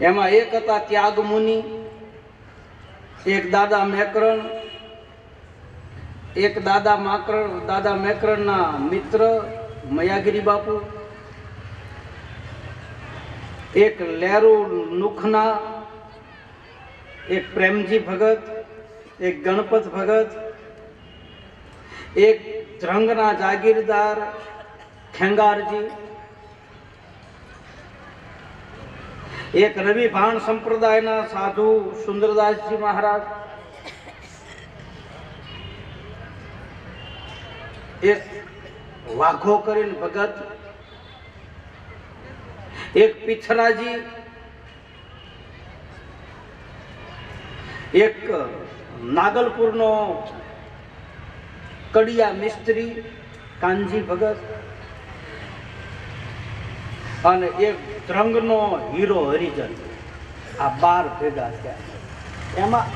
એમાં એક હતા ત્યાગ મુનિ, એક દાદા મેકરણ, એક દાદા માકરણ, દાદા મેકરણના મિત્ર મયાગીરી બાપુ, એક લેરુ નુખના, એક પ્રેમજી ભગત, એક ગણપત ભગત, એક ધ્રંગના જાગીરદાર ખેંગારજી એક રવિ ભાણ સંપ્રદાયના સાધુ સુંદરદાસજી મહારાજ. એક વાઘો કરીને ભગત. એક પિથરાજી એક નાગલપુરનો કડિયા મિસ્ત્રી, કાનજી ભગત. અને એક ત્રંગનો હીરો હરિજન આ બાર ભેગા થયા. એમાં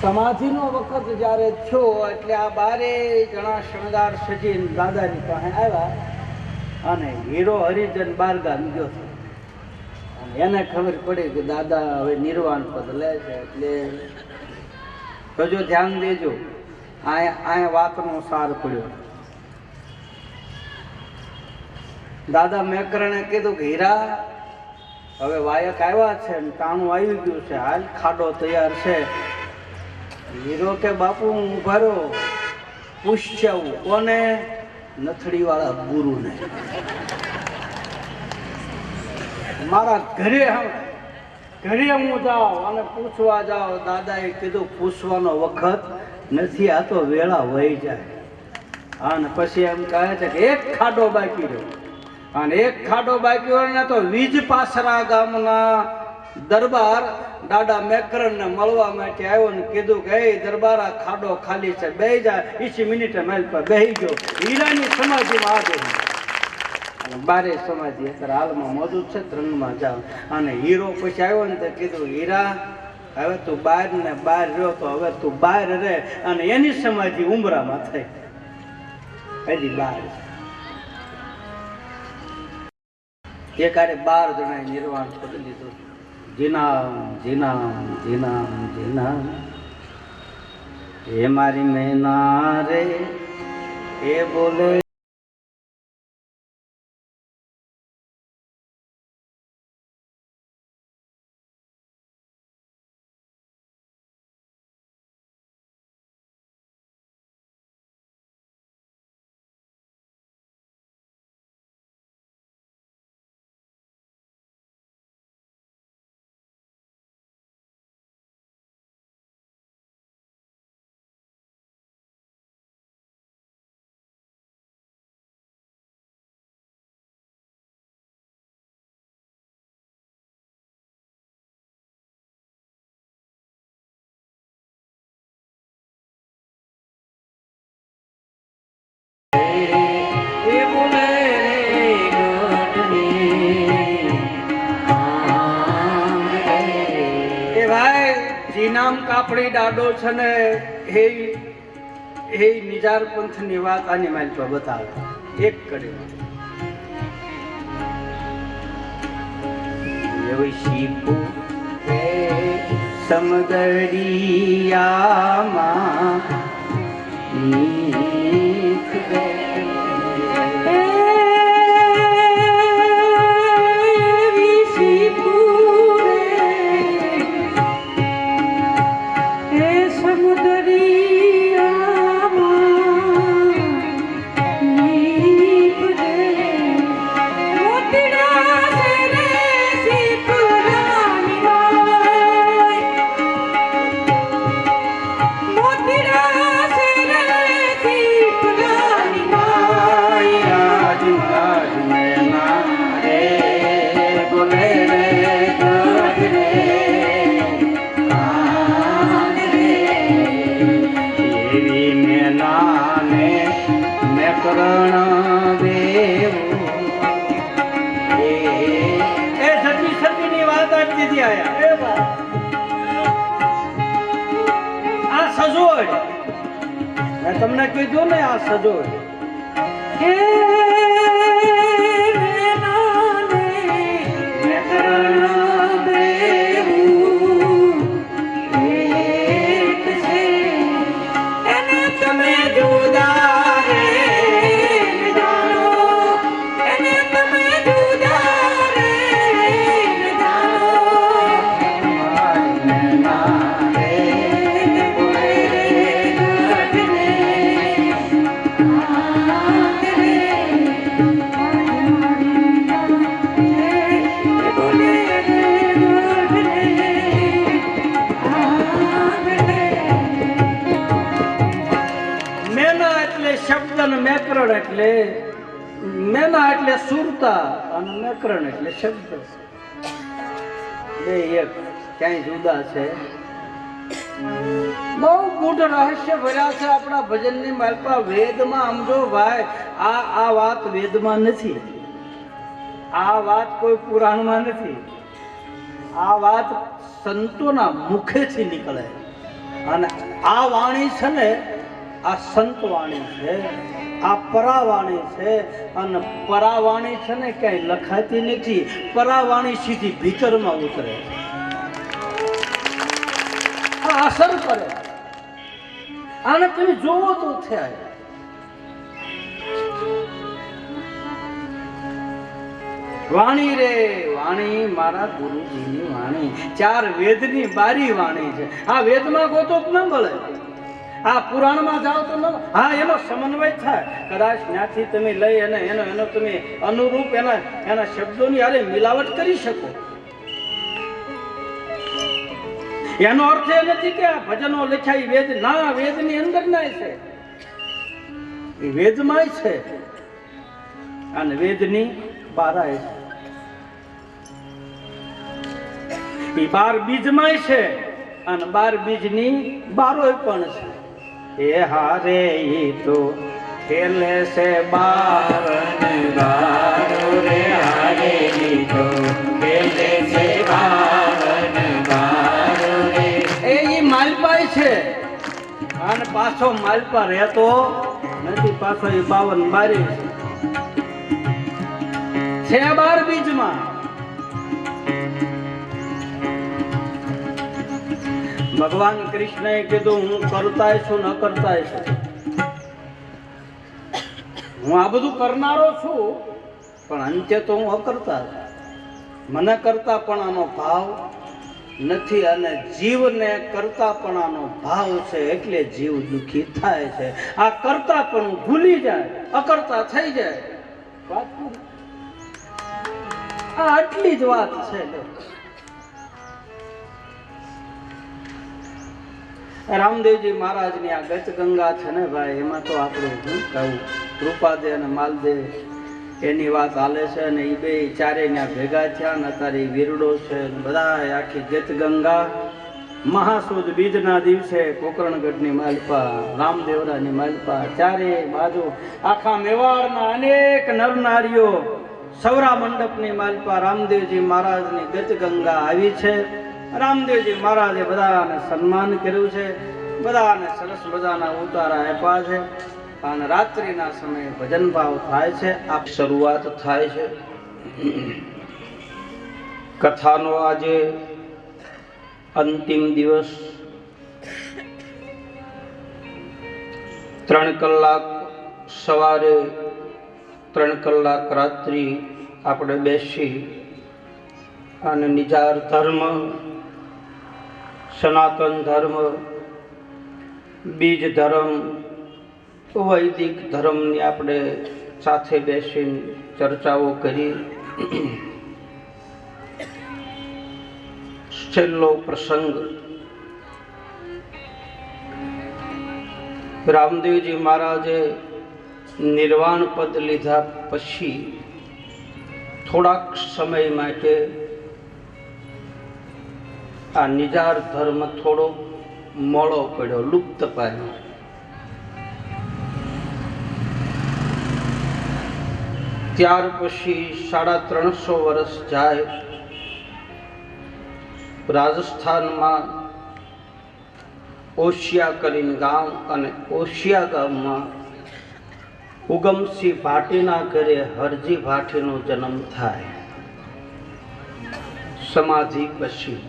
સમાધિનો વખત જ્યારે થયો એટલે આ બારે જણા શણગાર સજીને દાદાની પાસે આવ્યા અને હીરો હરિજન બારગામ ગયો અને એને ખબર પડી કે દાદા હવે નિર્વાણ પદ લે છે એટલે તો જો ધ્યાન દેજો. આ અહીંયા વાતનો સાર પડ્યો. દાદા મેકરણે કીધું કે, હીરા, હવે વાયક આવ્યા છે ને તાણું આવી ગયું છે. હાલ ખાડો તૈયાર છે. હીરો કે, બાપુ, હું ભર્યો પૂછ્યું કોને? નથડી વાળા ગુરુને. મારા ઘરે ઘરે હું જાઉં અને પૂછવા જાઉં. દાદાએ કીધું, પૂછવાનો વખત નથી, આ તો વેળા વહી જાય. અને પછી એમ કહે છે કે, એક ખાડો બાકી રહ્યો. અને એક ખાડો બાકી હોય ને તો વીજ પાસરા ગામના દરબાર દાદા મેકરણને મળવા માટે આવ્યો ને કીધું કે, એ દરબાર ખાડો ખાલી છે, બેહી જાય ઈસી મિનિટે મેલ પર બેહી ગયો હીરાની સમાધિમાં આ બેહી અને બારે સમાધિ અત્યારે હાલમાં મોજૂદ છે, ત્રણમાં જાવ અને હીરો પછી આવ્યો ને તો કીધું, હીરા, હવે તું બહાર ને બહાર રહ્યો તો હવે તું બહાર રહે અને એની સમાધિ ઉમરામાં થઈ. હજી બહાર છે એકારે બાર જણાએ નિર્વાણ કરી લીધું જીના જીના જીના જીના હે મારી મેના રે એ બોલે જીનામ કાપડી દાડો છે ને, હે હે નિજાર પંથની વાત આની માલતો બતાવે. એક કરી એવી રે સમદરિયામાં તમને કીધું ને આ સજો. કે તમે જોદા મેના એટલે સુરતા અને મેકરણ એટલે શબ્દ બે એક, ક્યાંય જુદા છે. બહુ ગુઢ રહસ્ય ભર્યા છે આપણા ભજનની માલપા વેદમાં સમજો ભાઈ, આ આ વાત વેદમાં નથી. આ વાત કોઈ પુરાણમાં નથી. આ વાત સંતોના મુખેથી નીકળે. અને આ વાણી છે ને આ સંત વાણી છે, આ પરાવાણી છે, અને પરાવાણી છે ને ક્યાંય લખાતી નથી. પરાવાણી સીધી ભીતરમાં ઉતરે આ અસર કરે આને તમે જોવો તો થાય. વાણી રે, વાણી, મારા ગુરુજીની વાણી. ચાર વેદની બારી વાણી છે. આ વેદમાં ગોતો ન મળે. આ પુરાણમાં જાઓ તો ન હા, એનો સમન્વય થાય. કદાચ ત્યાંથી તમે લઈ અને એનો એનો તમે અનુરૂપ એના એના શબ્દોની અરે મિલાવટ કરી શકો. એનો અર્થ એ નથી કે આ ભજનો લખાય વેદ ના, વેદની અંદર ના છે. એ વેદમાં છે. અને વેદની બારાય છે. એ બાર બીજમાં છે અને બાર બીજની બારોય પણ છે. એ હારે ઈ તો ખેલે છે બારો રે હારે લીધો ખેલે છે બાવન બારો રે. એ ઈ માલપાય છે. અને પાછો માલપા રહેતો નથી પાછો એ બાવન બારી છે. છે બાર બીજમાં. ભગવાન કૃષ્ણએ કીધું, હું કરતાય છું, ન કરતાય છું. હું આ બધું કરનારો છું, પણ અંતે તો હું અકર્તા કરતા મને આનો ભાવ નથી અને જીવને કરતા પણ આનો ભાવ છે એટલે જીવ દુઃખી થાય છે. આ કરતાપણું ભૂલી જાય, અકર્તા થઈ જાય. આ આટલી જ વાત છે રામદેવજી મહારાજની આ ગત ગંગા છે ને ભાઈ, એમાં તો આપણું શું કહું? કૃપાદે અને માલદેવ એની વાત હાલે છે અને એ બે ચારે ત્યાં ભેગા થયા ને અત્યારે વીરડો છે ને બધા આખી ગત ગંગા. મહાસુદ બીજના દિવસે કોકરણગઢની માલપા, રામદેવરાની માલપા ચારે બાજુ આખા મેવાડના અનેક નરનારીઓ, સૌરા મંડપની માલપા રામદેવજી મહારાજની ગત ગંગા આવી છે. રામદેવજી મહારાજે બધાને સન્માન કર્યું છે. બધાને સરસ મજાના ઉતારા આપ્યા છે. અને રાત્રિના સમયે ભજન ભાવ થાય છે. આ શરૂઆત થાય છે. કથાનો આજે અંતિમ દિવસ. ત્રણ કલાક સવારે, ત્રણ કલાક રાત્રિ આપણે બેસી અને નિજાર ધર્મ સનાતન ધર્મ, બીજ ધર્મ, વૈદિક ધર્મની આપણે સાથે બેસીને ચર્ચાઓ કરી. છેલ્લો પ્રસંગ. રામદેવજી મહારાજે નિર્વાણ પદ લીધા પછી થોડાક સમય માટે આ નિજાર ધર્મ થોડો મોડો પડ્યો, લુપ્ત પામ્યો. ત્યાર પછી સાડા ત્રણસો વર્ષ જાય. રાજસ્થાનમાં ઓશિયા કરીને ગામ અને ઓશિયા ગામમાં ઉગમસિંહ ભાટીના ઘરે હરજી ભાટીનો જન્મ થાય. સમાધિ પછી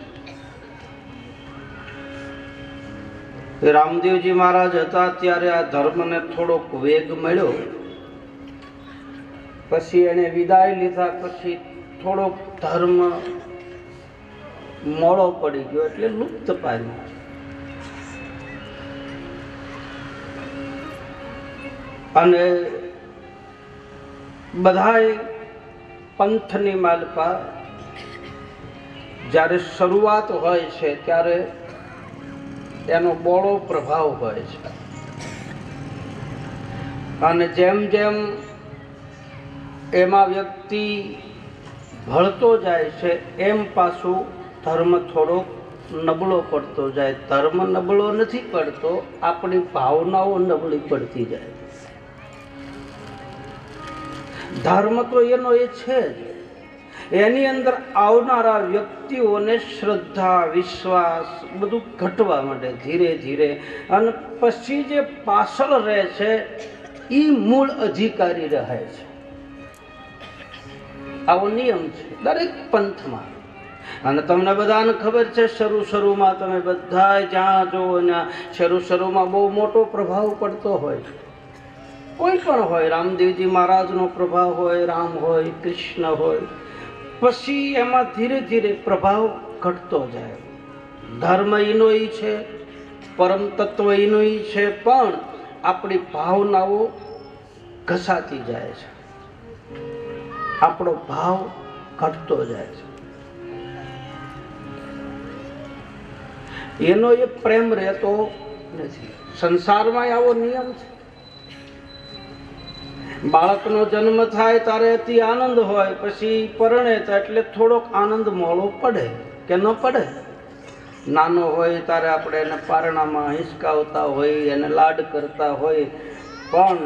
રામદેવજી મહારાજ હતા ત્યારે આ ધર્મને થોડોક વેગ મળ્યો. પછી એને વિદાય લીધા, પછી થોડોક ધર્મ મોડો પડી ગયો એટલે લુપ્ત પામ્યો. અને બધાય પંથની માલપા જ્યારે શરૂઆત હોય છે ત્યારે એનો બોળો પ્રભાવ હોય છે. અને જેમ જેમ એમાં વ્યક્તિ ભળતો જાય છે, એમ પાછું ધર્મ થોડોક નબળો પડતો જાય. ધર્મ નબળો નથી પડતો, આપણી ભાવનાઓ નબળી પડતી જાય. ધર્મ તો એનો એ છે જ. એની અંદર આવનારા વ્યક્તિઓને શ્રદ્ધા, વિશ્વાસ બધું ઘટવા માંડે ધીરે ધીરે. અને પછી જે પાછળ રહે છે એ મૂળ અધિકારી રહે છે. આવો નિયમ છે, દરેક પંથમાં. અને તમને બધાને ખબર છે, શરૂ શરૂમાં તમે બધા જ્યાં જુઓ ત્યાં શરૂ શરૂમાં બહુ મોટો પ્રભાવ પડતો હોય. કોઈ પણ હોય, રામદેવજી મહારાજનો પ્રભાવ હોય, રામ હોય, કૃષ્ણ હોય. પછી એમાં ધીરે ધીરે પ્રભાવ ઘટતો જાય. ધર્મ એનો ઈ છે, પરમ તત્વ એનો ઈ છે, પણ આપણી ભાવનાઓ ઘસાતી જાય છે. આપણો ભાવ ઘટતો જાય છે. એનો એ પ્રેમ રહેતો નથી. સંસારમાં આવો નિયમ છે. બાળકનો જન્મ થાય ત્યારે અતિ આનંદ હોય, પછી પરણે તો એટલે થોડોક આનંદ મોળો પડે કે ન પડે? નાનો હોય ત્યારે આપણે એને પારણામાં હિંચકાવતા હોય, એને લાડ કરતા હોય. પણ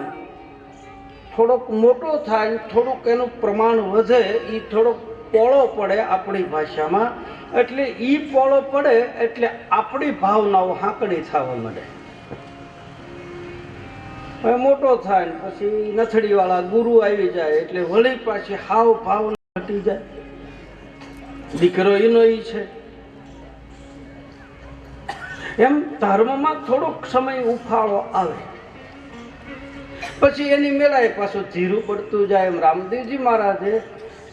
થોડોક મોટો થાય થોડુંક એનું પ્રમાણ વધે એ થોડોક પોળો પડે આપણી ભાષામાં. એટલે એ પોળો પડે એટલે આપણી ભાવનાઓ હાંકડી થવા માંડે. હવે મોટો થાય ને પછી નથડીવાળા ગુરુ આવી જાય એટલે વળી પાછી હાવ ભાવ ઘટી જાય. દીકરો એનો ઈ છે. એમ ધર્મમાં થોડોક સમય ઉફાળો આવે. પછી એની મેળાએ પાછું ધીરું પડતું જાય એમ રામદેવજી મહારાજે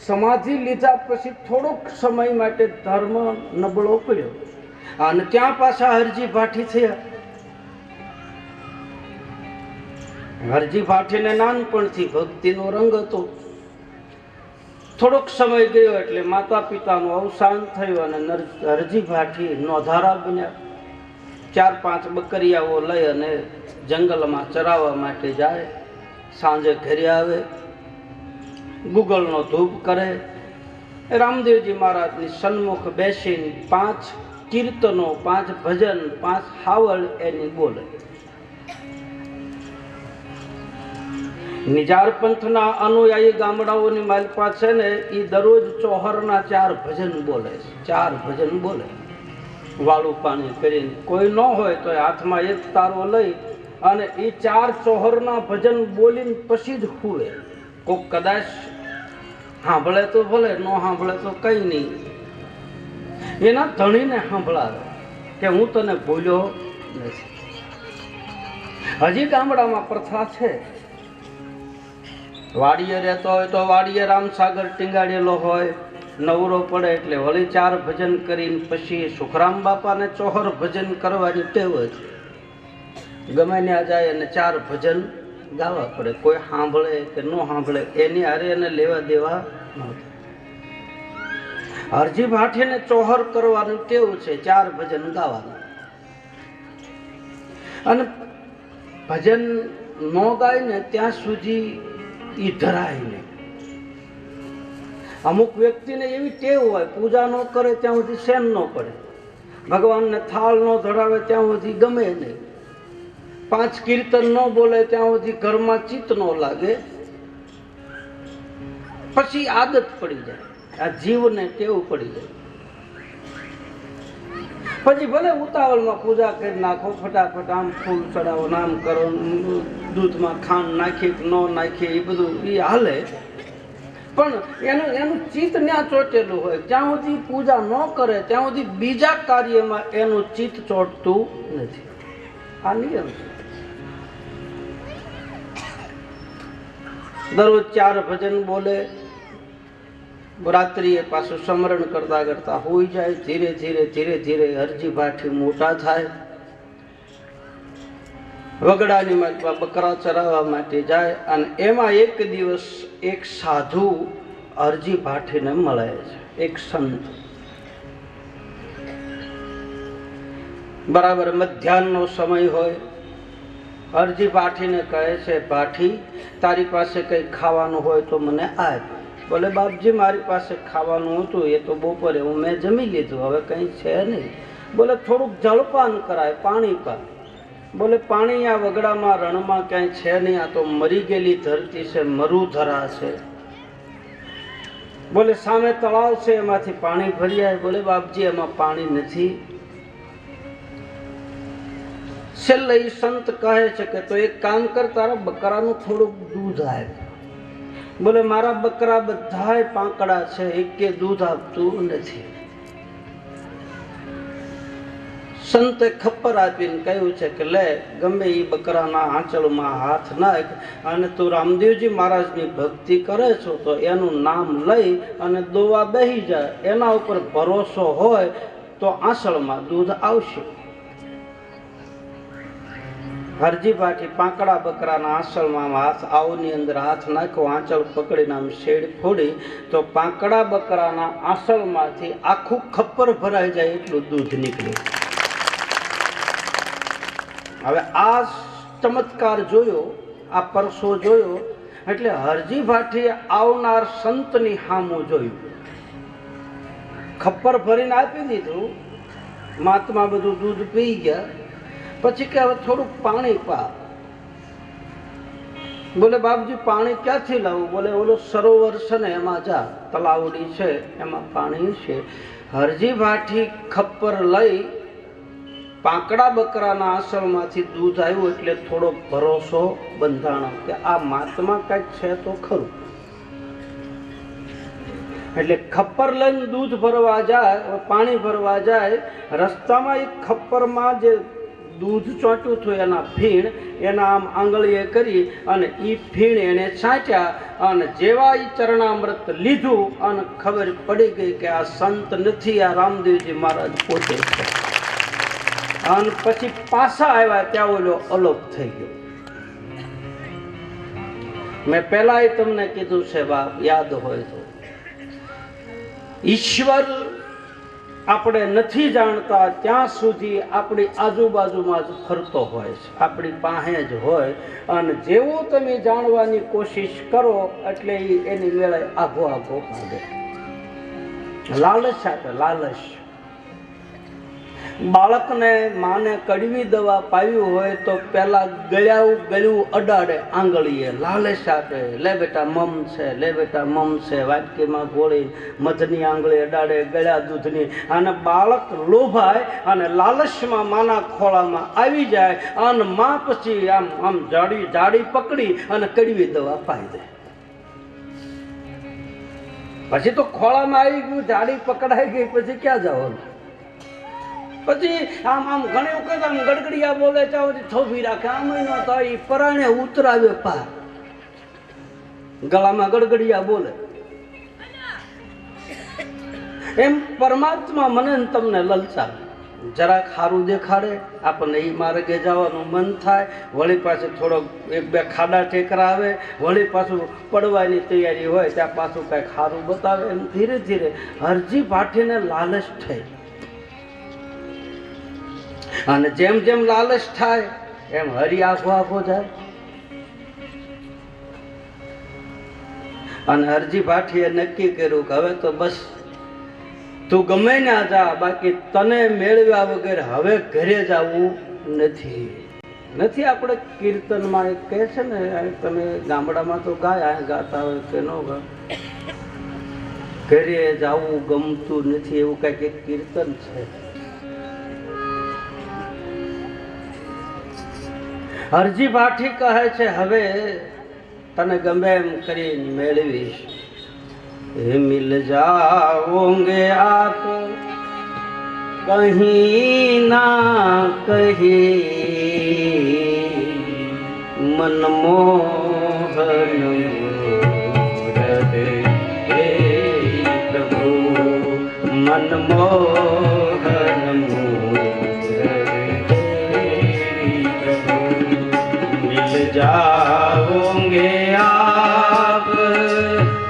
સમાધિ લીધા પછી થોડોક સમય માટે ધર્મ નબળો પડ્યો. અને ત્યાં પાછા હરજી ભાઠી થયા. હરજી ફાઠીને નાનપણથી ભક્તિનો રંગ હતો. થોડોક સમય ગયો એટલે માતા પિતાનું અવસાન થયું અને હરજી ભાઠી નોધારા બન્યા. ચાર પાંચ બકરિયાઓ લઈ અને જંગલમાં ચરાવવા માટે જાય. સાંજે ઘરે આવે. ગુગલનો ધૂપ કરે. રામદેવજી મહારાજની સન્મુખ બેસીને પાંચ કીર્તનો, પાંચ ભજન, પાંચ હાવળ એની બોલે. નિજાર પંથના અનુયાયી ગામડાઓની માલપા છે ને એ દરરોજ ચોહરના ચાર ભજન બોલે છે. ચાર ભજન બોલે. વાળું પાણી કરીને કોઈ ન હોય તો હાથમાં એક તારો લઈ અને એ ચાર ચોહરના ભજન બોલીને પછી જ હુવે કોક કદાચ સાંભળે તો ભલે, ન સાંભળે તો કંઈ નહીં. એના ધણીને સાંભળાવે કે હું તને ભૂલ્યો નથી. હજી ગામડામાં પ્રથા છે. વાડીએ રહેતો હોય તો વાડીએ રામસાગર ટીંગાડેલો હોય. નવરો પડે એટલે વળી ચાર ભજન કરીને પછી સુખરામ બાપાને ચોહર ભજન કરવાની ટેવ છે ગમે ત્યાં જાય અને ચાર ભજન ગાવા પડે. કોઈ સાંભળે કે ન સાંભળે એની હારે એને લેવા દેવા નહોતા. હરજી ભાઠીને ચોહર કરવાનું ટેવ છે, ચાર ભજન ગાવાનું. અને ભજન ન ગાય ને ત્યાં સુધી ઈ ધરાય નહીં. અમુક વ્યક્તિને એવી ટેવ હોય, પૂજા ન કરે ત્યાં સુધી સેન ન પડે. ભગવાનને થાળ ન ધરાવે ત્યાં સુધી ગમે નહીં. પાંચ કીર્તન ન બોલે ત્યાં સુધી ઘરમાં ચિત્ત ન લાગે. પછી આદત પડી જાય. આ જીવને ટેવ પડી જાય. પછી ભલે ઉતાવળમાં પૂજા કરી નાખો, ફટાફટ આમ ફૂલ ચડાવો, નામ કરો, દૂધમાં ખાંડ નાખીએ કે ન નાખીએ એ બધું એ હાલે. પણ એનું એનું ચિત્ત ત્યાં ચોટેલું હોય. જ્યાં સુધી પૂજા ન કરે, ત્યાં સુધી બીજા કાર્યમાં એનું ચિત્ત ચોટતું નથી. આ નિયમ દરરોજ ચાર ભજન બોલે રાત્રિએ પાછું સ્મરણ કરતા કરતા હોઈ જાય, ધીરે ધીરે ધીરે ધીરે હરજી ભાઠી મોટા થાય. વગડાની માલપા બકરા ચરાવવા માટે જાય અને એમાં એક દિવસ એક સાધુ અરજી ભાઠીને મળે છે, એક સંત. બરાબર મધ્યાહનનો સમય હોય, અરજી ભાઠીને કહે છે ભાઠી તારી પાસે કંઈ ખાવાનું હોય તો મને આપ. બોલે, બાપજી, મારી પાસે ખાવાનું હતું, એ તો બપોરે હું મેં જમી લીધું, હવે કંઈ છે નહીં. બોલે, થોડુંક જળપાન કરાય, પાણી પા બોલે, પાણી આ વગડામાં, રણમાં ક્યાંય છે નહીં, આ તો મરી ગયેલી ધરતી છે, મરુધરા છે. બોલે, સામે તળાવ છે, એમાંથી પાણી ભર્યા બોલે, બાપજી, એમાં પાણી નથી. છેલ્લે સંત કહે છે કે, તો એક કામ કર, તારા બકરાનું થોડુંક દૂધ આપ બોલે મારા બકરા બધાય પાંકડા છે, એકે દૂધ આપતું નથી. સંતે ખપ્પર આપીને કહ્યું છે કે, લે, ગમે એ બકરાના આંચળમાં હાથ નાખ અને તું રામદેવજી મહારાજની ભક્તિ કરે છો, તો એનું નામ લઈ અને દોવા બેહી જાય એના ઉપર ભરોસો હોય તો આંચળમાં દૂધ આવશે. હરજી ભાટી પાંકડા બકરાના આંચળમાં હાથ આવની અંદર હાથ નાખો, આંચળ પકડીને આમ શેડ ફોડી, તો પાંકડા બકરાના આંચળમાંથી આખું ખપ્પર ભરાઈ જાય એટલું દૂધ નીકળે. હવે આ ચમત્કાર જોયો, આ પરસો જોયો, એટલે હરજી ભાટીએ આવનાર સંતની હામું જોયું. ખપ્પર ભરીને આપી દીધું મહાત્મા બધું દૂધ પી ગયા પછી કે હવે થોડુંક પાણી પા. બોલે, બાપજી, પાણી ક્યાંથી લાવું? બોલે, ઓલો સરોવર છે ને, એમાં જા, તલાવડી છે, એમાં પાણી છે. હરજી ભાઠી ખપ્પર લઈ, પાંકડા બકરાના આસળમાંથી દૂધ આવ્યું એટલે થોડો ભરોસો, બંધાણો. કે આ માતમાં કંઈક છે તો ખરું. એટલે ખપ્પર લઈને દૂધ ભરવા જાય, પાણી ભરવા જાય, રસ્તામાં એક ખપ્પરમાં જે દૂધ ચોંટ્યું હતું, એના ફીણ, એના આમ આંગળીએ કરી અને એ ફીણ એને છાંટ્યા અને જેવા એ ચરણામૃત લીધું અને ખબર પડી ગઈ કે આ સંત નથી, આ રામદેવજી મહારાજ પોતે અને પછી પાછા આવ્યા, ત્યાં ઓલો અલોપ થઈ ગયો. મેં પહેલાંય તમને કીધું છે, બાપ, યાદ હોય તો. ઈશ્વર આપણે નથી જાણતા ત્યાં સુધી આપણી આજુબાજુમાં જ ફરતો હોય છે. આપણી પાસે જ હોય અને જેવો તમે જાણવાની કોશિશ કરો એટલે એની મેળે આઘો આઘો ભાગે લાલચ આપે, લાલચ. બાળકને માને કડવી દવા પાવી હોય તો પેલા ગળ્યાવું ગળ્યું અડાડે આંગળીએ. લાલચ આપે લે બેટા, મમ છે, લે બેટા, મમ છે. વાટકીમાં ગોળી, મધની આંગળી અડાડે, ગળ્યા દૂધની. અને બાળક લોભાય અને લાલચમાં માના ખોળામાં આવી જાય. અને માં પછી આમ આમ જાડી જાડી પકડી અને કડવી દવા પાઈ દે. પછી તો ખોળામાં આવી ગયું, જાડી પકડાઈ ગઈ, પછી ક્યાં જવાનું? પછી આમ આમ ઘણી વખત આમ ગડગડિયા બોલે ત્યાં થોભી રાખે. આમ ન થાય એ પરાણે ઉતરાવે પાર. ગળામાં ગડગડિયા બોલે. એમ પરમાત્મા મને તમને લલચા જરાક સારું દેખાડે, આપણને એ માર્ગે જવાનું મન થાય. વળી પાછું થોડોક એક બે ખાડા ટેકરા આવે, વળી પાછું પડવાની તૈયારી હોય, ત્યાં પાછું કાંઈક સારું બતાવે. એમ ધીરે ધીરે હરજી પાઠીને લાલચ થઈ. અને જેમ જેમ લાલચ થાય, એમ હરી આખો આખો જાય. અને હરજી ભાઠીએ નક્કી કર્યું કે હવે તો બસ, તું ગમે ના જા, બાકી તને મેળવ્યા વગર હવે ઘરે જવું નથી. નથી આપણે કીર્તનમાં એક કહે છે ને, તમે ગામડામાં તો ગાય આ ગાતા હોય કે ન ગા ઘરે જવું ગમતું નથી એવું કંઈક એક કીર્તન છે. હરજી ભાઠી કહે છે, હવે તને ગમે એમ કરીને મેળવીશ. એ મિલ જાઓંગે આપ, કહી ના કહી મનમોહન હે મનમોહન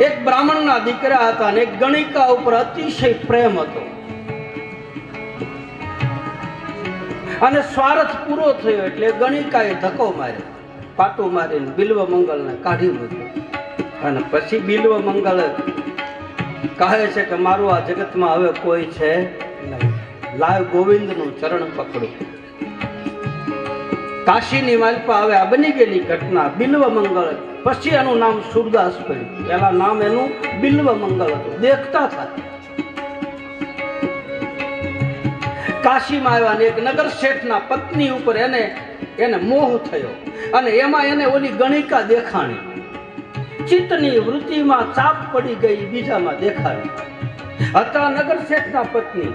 એક બ્રાહ્મણના દીકરા હતા અને ગણિકા ઉપર અતિશય પ્રેમ હતો. અને સ્વાર્થ પૂરો થયો એટલે ગણિકાએ ધક્કો માર્યો. પાટું મારીને બિલ્વ મંગળને કાઢી મૂક્યો. અને પછી બિલ્વ મંગળ કહે છે કે મારું આ જગતમાં હવે કોઈ છે નહીં. લાવ ગોવિંદનું ચરણ પકડું. કાશીની માલપા હવે આ બની ગયેલી ઘટના. બિલ્વ મંગળ પછી એનું નામ સુરદાસ પડ્યું પહેલા નામ એનું બિલ્વ મંગલ હતું. દેખતા થાય કાશીમાં આવ્યા ને એક નગર શેઠના પત્ની ઉપર એને એને મોહ થયો. અને એમાં એને ઓલી ગણિકા દેખાણી. ચિત્તની વૃત્તિમાં ચાપ પડી ગઈ, બીજામાં દેખાડી હતા નગર શેઠના પત્ની.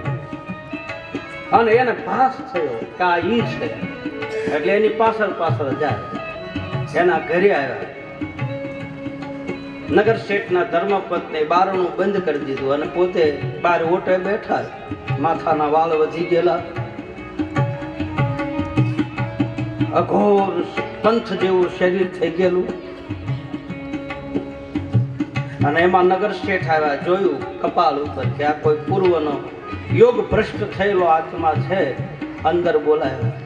અને એને ભાસ થયો કે આ ઈ છે. એટલે એની પાછળ પાછળ જાય. એના ઘરે આવ્યા. નગર શેઠના ધર્મપદને બારણું બંધ કરી દીધું અને પોતે બાર ઓટે બેઠા માથાના વાળ વધી ગયેલા. અઘોર પંથ જેવું શરીર થઈ ગયેલું. અને એમાં નગર શેઠ આવ્યા, જોયું કપાળ ઉપર કે આ કોઈ પૂર્વનો યોગ ભ્રષ્ટ થયેલો આત્મા છે, અંદર બોલાયો.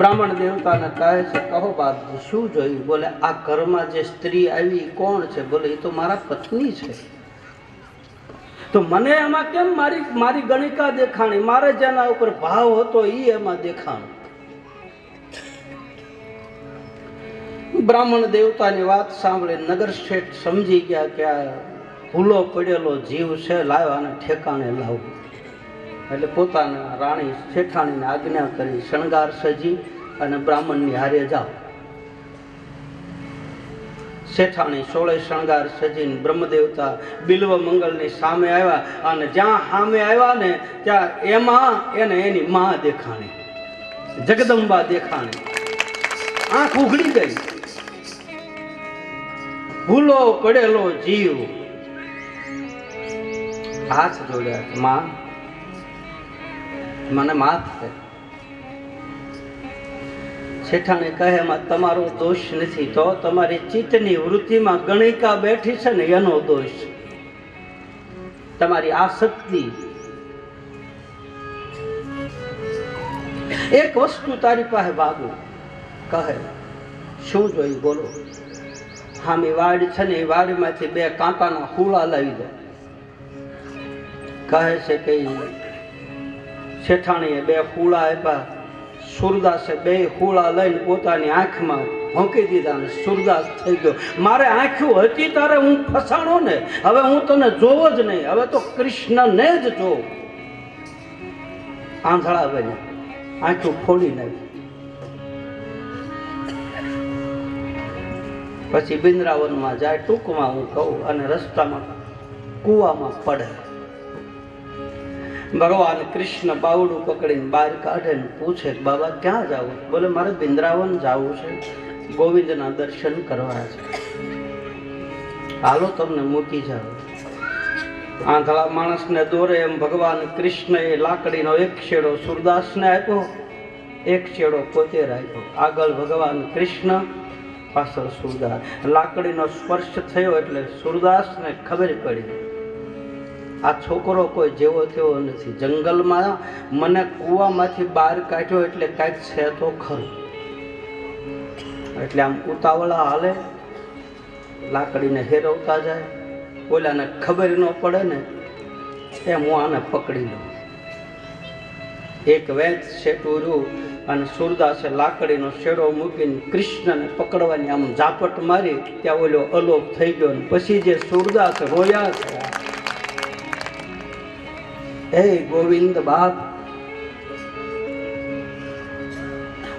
બ્રાહ્મણ દેવતાને કહે છે, કહો બાપજી, શું જોયું? બોલે, આ ઘરમાં જે સ્ત્રી આવી કોણ છે? બોલે એ તો મારા પત્ની છે. તો મને એમાં કેમ મારી મારી ગણિકા દેખાણી? મારે જેના ઉપર ભાવ હતો એ એમાં દેખાણું. બ્રાહ્મણ દેવતાની વાત સાંભળી, નગર શેઠ સમજી ગયા કે આ ભૂલો પડેલો જીવ છે, લાવ્યો અને ઠેકાણે લાવવું એટલે પોતાના રાણી શેઠાણીને આજ્ઞા કરી, શણગાર સજી અને બ્રાહ્મણની હારે જાઓ. શેઠાણી સોળે શણગાર સજીને બ્રહ્મદેવતા બિલ્વ મંગલની સામે આવ્યા અને જ્યાં સામે આવ્યા ને ત્યાં એમાં એને એની માં દેખાણી, જગદંબા દેખાણી. આંખ ઉઘડી ગઈ. ભૂલો પડેલો જીવ. હાથ જોડ્યા, માં મને માફ છે. શેઠાણે કહે માં તમારો દોષ નથી, તો તમારી ચિત્તની વૃત્તિમાં ગણિકા બેઠી છે ને એનો દોષ. તમારી આસક્તિ એક વસ્તુ તારી પાસે બાબુ કહે, શું જોયું? બોલો. હામી વાડ છે ને એ વાડમાંથી બે કાંટાના હુળા લાવી દે. કહે છે કે શેઠાણીએ બે હુળા આપ્યા. સુરદાસે બે હુળા લઈને પોતાની આંખમાં ભોંકી દીધા ને સુરદાસ થઈ ગયો. મારે આંખ્યું હતી તારે હું ફસાણો ને? હવે હું તને જોવો જ નહીં. હવે તો કૃષ્ણને જ જોઉં આંધળા બને આંખું ખોલી નાખી. પછી બિંદ્રાવનમાં જાય ટૂંકમાં હું કહું અને રસ્તામાં કૂવામાં પડે. ભગવાન કૃષ્ણ બાવડું પકડીને બહાર કાઢે ને પૂછે બાબા, ક્યાં જાવું બોલે, મારે બિંદ્રાવન જવું છે. ગોવિંદના દર્શન કરવા છે. હાલો તમને મૂકી જાવ આંધળા માણસને દોરે એમ ભગવાન કૃષ્ણએ લાકડીનો એક છેડો સુરદાસને આપ્યો. એક છેડો પોતે રાખ્યો આગળ ભગવાન કૃષ્ણ, પાછળ સુરદાસ. લાકડીનો સ્પર્શ થયો એટલે સુરદાસને ખબર પડી. આ છોકરો કોઈ જેવો તેવો નથી. જંગલમાં મને કૂવામાંથી બહાર કાઢ્યો એટલે કાંઈક છે તો ખરું. એટલે આમ ઉતાવળા હાલે, લાકડીને હેરવતા જાય. ઓલાને ખબર ન પડે ને, એમ હું આને પકડી લઉં. એક વેચ શેટુર્યું અને સુરદાસે લાકડીનો શેડો મૂકીને કૃષ્ણને પકડવાની આમ ઝાપટ મારી, ત્યાં ઓલો અલોપ થઈ ગયો ને. પછી જે સુરદાસ રોયા છે હે ગોવિંદ બાપ.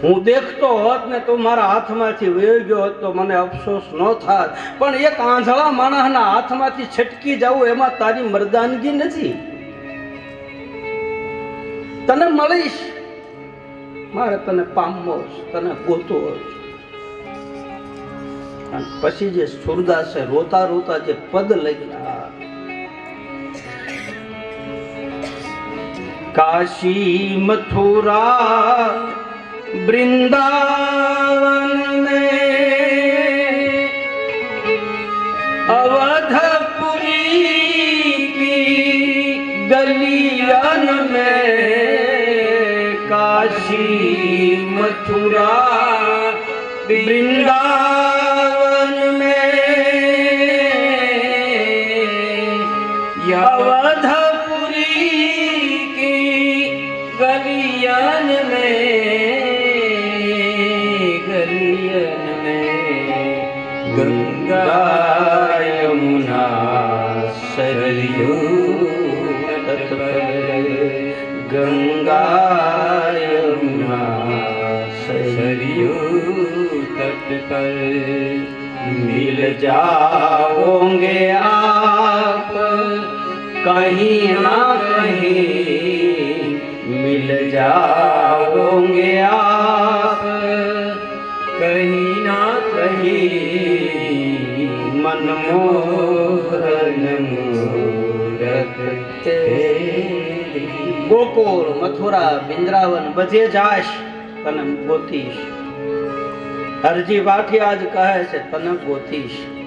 હું દેખતો હોત ને તો મારા હાથમાંથી વહી ગયો હોત તો મને અફસોસ ન થાત. પણ એક આંધળા માણસના હાથમાંથી છટકી જવું એમાં તારી મરદાનગી નથી. તને મળીશ. મારે તને પામવો તને ગોતો પછી જે સુરદાસે રોતા રોતા જે પદ લખ્યા काशी मथुरा वृंदावन में अवधपुरी की गलियन में काशी मथुरा वृंदावन गंगा यमुना सरयू तट पर मिल जाओगे आप। कहीं ना कहीं मिल जाओगे आप कहीं ना कहीं મન ગોકુળ, મથુરા બિંદ્રાવન બધે જાશ તને ગોતીશ. હરજી વાઠી આજ કહે છે, તને ગોતીશ.